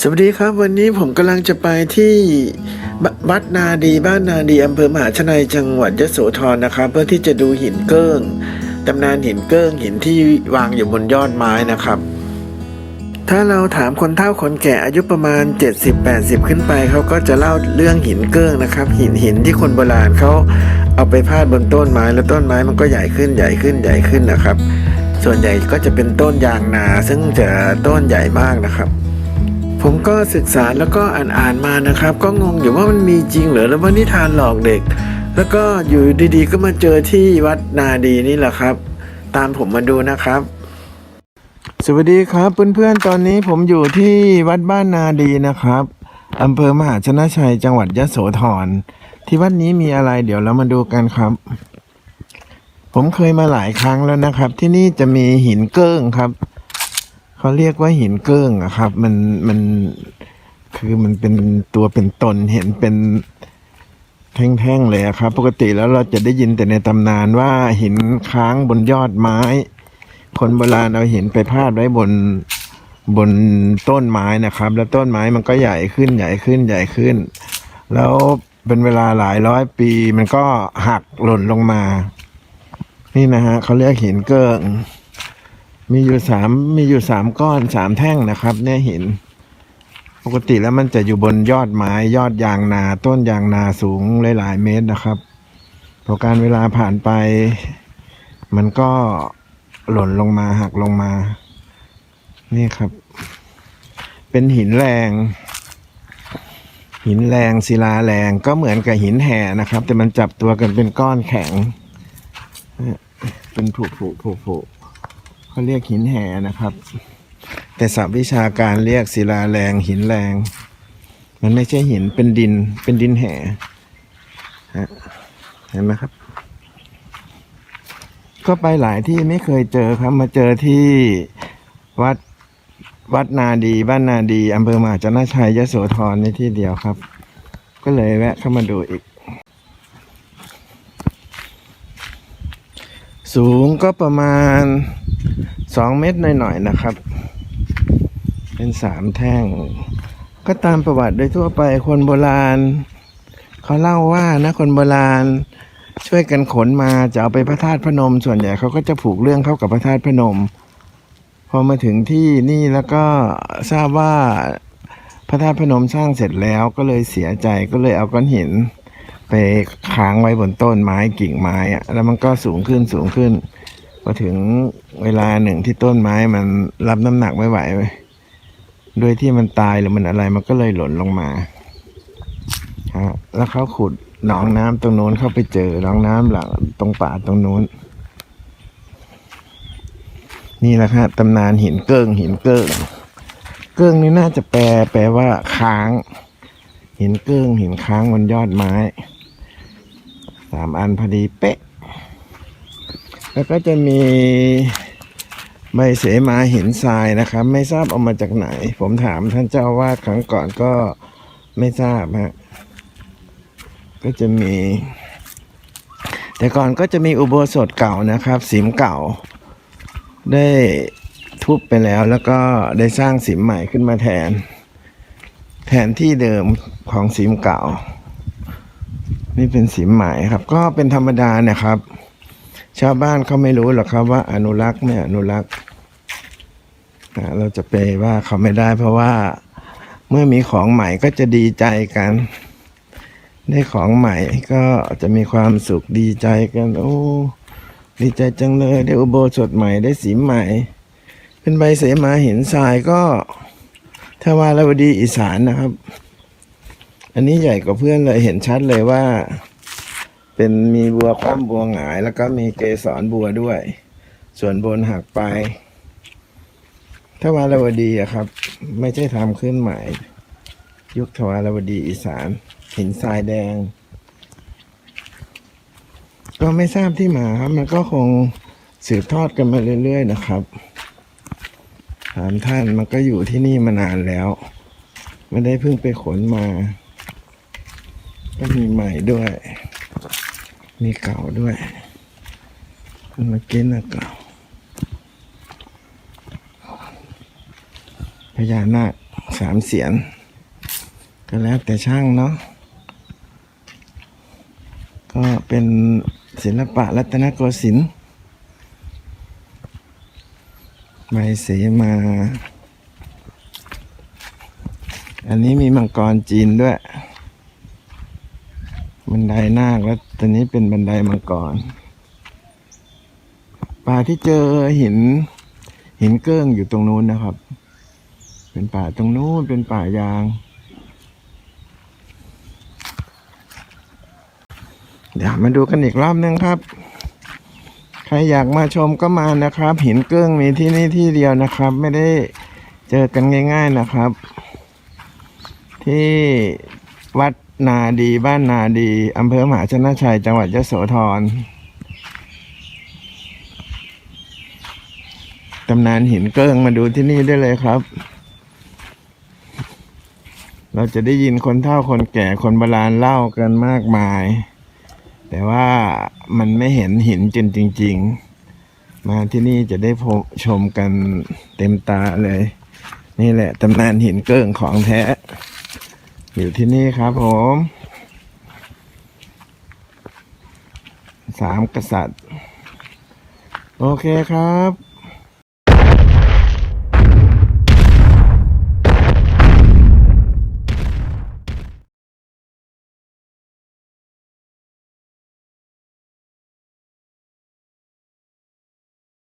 สวัสดีครับ วันนี้ผมกำลังจะไปที่บัดนาดีบ้านนาดีอำเภอมหาชนัยจังหวัดยโสธรนะครับ เพื่อที่จะดูหินเกิ้งตำนานหินเกิ้งหินที่วางอยู่บนยอดไม้นะครับ ถ้าเราถามคนเฒ่าคนแก่อายุประมาณ 70-80 ขึ้นไปเขาก็จะเล่าเรื่องหินเกิ้งนะครับ หินหินที่คนโบราณเขาเอาไปพาดบนต้นไม้แล้วต้นไม้มันก็ใหญ่ขึ้นใหญ่ขึ้นใหญ่ขึ้นนะครับ ส่วนใหญ่ก็จะเป็นต้นยางนา ซึ่งจะต้นใหญ่มากนะครับ ผมก็ศึกษาแล้วก็อ่านอ่านๆมานะครับ ก็งงอยู่ว่ามันมีจริงเหรือแล้วว่านิทานหลอกเด็ก แล้วก็อยู่ดีๆ ก็มาเจอที่วัดนาดีนี่แหละครับ ตามผมมาดูนะครับ สวัสดีครับเพื่อนๆตอนนี้ผมอยู่ที่วัดบ้านนาดีนะครับอำเภอมหาชนะชัยจังหวัดยะโสธรที่วัดนี้มีอะไรเดี๋ยวเรามาดูกันครับ ผมเคยมาหลายครั้งแล้วนะครับ ที่นี่จะมีหินเกิ้งครับ เขาเรียกว่าหินเกิ้งอะครับ มันมันคือมันเป็นตัวเป็นตนเห็นเป็นแท่งๆเลยครับ ปกติแล้วเราจะได้ยินแต่ในตำนานว่าหินค้างบนยอดไม้ คนโบราณเอาหินไปพาดไว้บนบนต้นไม้นะครับ แล้วต้นไม้มันก็ใหญ่ขึ้นใหญ่ขึ้นใหญ่ขึ้น แล้วเป็นเวลาหลายร้อยปีมันก็หักหล่นลงมา นี่นะฮะเขาเรียกหินเกิ้ง มีอยู่สามมีอยู่สามก้อนสามแท่งนะครับ เนี่ยหิน ปกติแล้วมันจะอยู่บนยอดไม้ยอดยางนา ต้นยางนาสูงหลาย ๆ เมตรนะครับพอการเวลาผ่านไป มันก็หล่นลงมาหักลงมา นี่ครับ เป็นหินแรง หินแรงศิลาแรงก็เหมือนกับหินแห่นะครับ แต่มันจับตัวกันเป็นก้อนแข็ง เป็นผุผุผุผุ เขาเรียกหินแห่นะครับ แต่ศัพท์วิชาการเรียกศิลาแรงหินแรง มันไม่ใช่หินเป็นดินเป็นดินแห่เห็นไหมครับ ก็ไปหลายที่ไม่เคยเจอครับ มาเจอที่วัดวัดนาดี บ้านนาดีอำเภอมหาชนะชัยยโสธรในที่เดียวครับ ก็เลยแวะเข้ามาดูอีก สูงก็ประมาณ สองเมตรหน่อยๆนะครับ เป็นสามแท่ง ก็ตามประวัติโดยทั่วไปคนโบราณเขาเล่าว่านะคนโบราณช่วยกันขนมาจะเอาไปพระธาตุพนม ส่วนใหญ่เขาก็จะผูกเรื่องเข้ากับพระธาตุพนม พอมาถึงที่นี่แล้วก็ทราบว่าพระธาตุพนมสร้างเสร็จแล้วก็เลยเสียใจก็เลยเอาก้อนหิน ไปค้างไว้บนต้นไม้กิ่งไม้อะแล้วมันก็สูงขึ้นสูงขึ้น พอถึงเวลาหนึ่งที่ต้นไม้มันรับน้ำหนักไม่ไหวเว้ยโดยที่มันตายหรือมันอะไรมันก็เลยหล่นลงมาฮะแล้วเขาขุดหนองน้ำตรงโน้นเข้าไปเจอหนองน้ำหลังตรงป่าตรงโน้น นี่แหละครับตำนานหินเกิ้งหินเกิ้งเกิ้งนี่น่าจะแปลแปลว่าค้าง หินเกิ้งหินค้างบนยอดไม้สามอันพอดีเป๊ะ แล้วก็จะมีใบเสมาหินทรายนะครับ ไม่ทราบเอามาจากไหน ผมถามท่านเจ้าวาดครั้งก่อนก็ไม่ทราบฮะก็จะมี แต่ก่อนก็จะมีอุโบสถเก่านะครับสิมเก่า ได้ทุบไปแล้วแล้วก็ได้สร้างสิมใหม่ขึ้นมาแทน แทนที่เดิมของสิมเก่า นี่เป็นสิมใหม่ครับ ก็เป็นธรรมดาเนี่ยครับ ชาวบ้านเขาไม่รู้หรอกครับว่าอนุรักษ์ไม่อนุรักษ์เราจะไปว่าเขาไม่ได้เพราะว่าเมื่อมีของใหม่ก็จะดีใจกัน ได้ของใหม่ก็จะมีความสุขดีใจกัน โอ้ดีใจจังเลยได้อุโบสถใหม่ได้สีใหม่ เป็นใบเสมาหินทรายก็ถ้าว่าแล้วดีอีสานนะครับ อันนี้ใหญ่กว่าเพื่อนเลยเห็นชัดเลยว่า เป็นมีบัวคว่ำบัวหงาย แล้วก็มีเกสรบัวด้วย ส่วนบนหักไป ถ้าวาลวดีอะครับ ไม่ใช่ทำขึ้นใหม่ ยุคทวารวดีอีสานหินทรายแดง ก็ไม่ทราบที่มาครับ มันก็คงสืบทอดกันมาเรื่อย ๆ นะครับถามท่านมันก็อยู่ที่นี่มานานแล้ว ไม่ได้เพิ่งไปขนมา ก็มีใหม่ด้วย มีเก่าด้วยเมื่อกี้นะเก่าพญานาคสามเสียน ก็แล้วแต่ช่างเนาะก็เป็นศิลปะรัตนโกสินทร์ใบเสมา อันนี้มีมังกรจีนด้วย บันไดนาคแล้วตัวนี้เป็นบันไดมังกรป่าที่เจอหินหินเกิ้งอยู่ตรงนู้นนะครับ เป็นป่าตรงนู้นเป็นป่ายาง เดี๋ยวมาดูกันอีกรอบนึงครับ ใครอยากมาชมก็มานะครับ หินเกิ้งมีที่นี่ที่เดียวนะครับ ไม่ได้เจอกันง่าย ๆนะครับ ที่วัด นาดีบ้านนาดีอำเภอมหาชนะชัย จังหวัดยโสธรตำนานหินเกิ้งมาดูที่นี่ได้เลยครับ เราจะได้ยินคนเฒ่าคนแก่คนโบราณเล่ากันมากมาย แต่ว่ามันไม่เห็นหินจนจริง ๆ มาที่นี่จะได้ชมกันเต็มตาเลย นี่แหละตำนานหินเกิ้งของแท้ อยู่ที่นี่ครับผมสามกษัตริย์ โอเคครับ